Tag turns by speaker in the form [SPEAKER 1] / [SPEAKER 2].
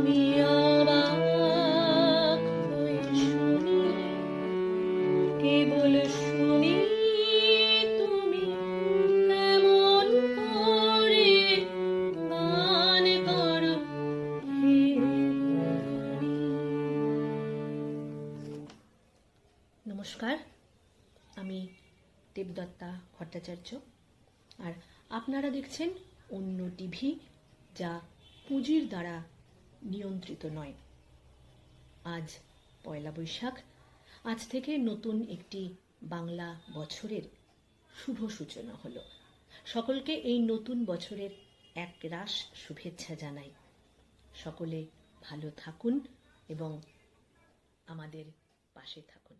[SPEAKER 1] আমি অবাক হয়ে নমস্কার, আমি দেবদত্তা ভট্টাচার্য, আর আপনারা দেখছেন অন্য টিভি যা পুঁজির দ্বারা নিয়ন্ত্রিত নয়। আজ পয়লা বৈশাখ। আজ থেকে নতুন একটি বাংলা বছরের শুভ সূচনা হলো। সকলকে এই নতুন বছরের এক রাস শুভেচ্ছা জানাই। সকলে ভালো থাকুন এবং আমাদের পাশে থাকুন।